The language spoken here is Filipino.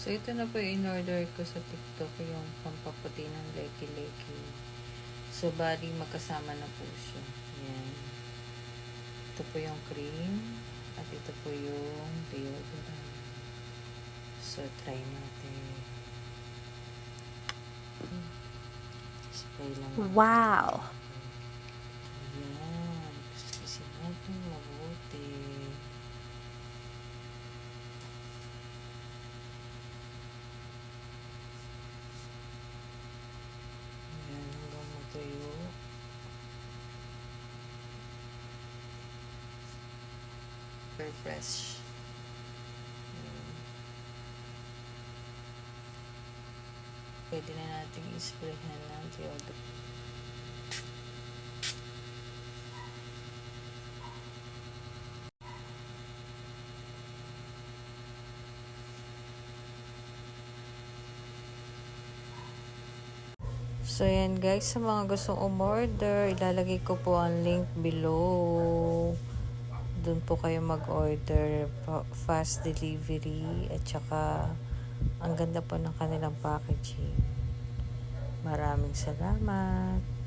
So, ito na po in-order ko sa TikTok, yung pampaputi ng leki-leki. So, bali, magkasama na po siya. Yan. Ito po yung cream. At ito po yung deodorant. So, try natin. Spray lang. Wow. Yan. Kasi natin mabuti. Yan, hanggang matuyo. Very fresh. Yan. Pwede na natin i-sprayhan ng deodorant. So, yan guys, sa mga gustong umorder, ilalagay ko po ang link below. Doon po kayo mag-order fast delivery at saka ang ganda po ng kanilang packaging. Maraming salamat.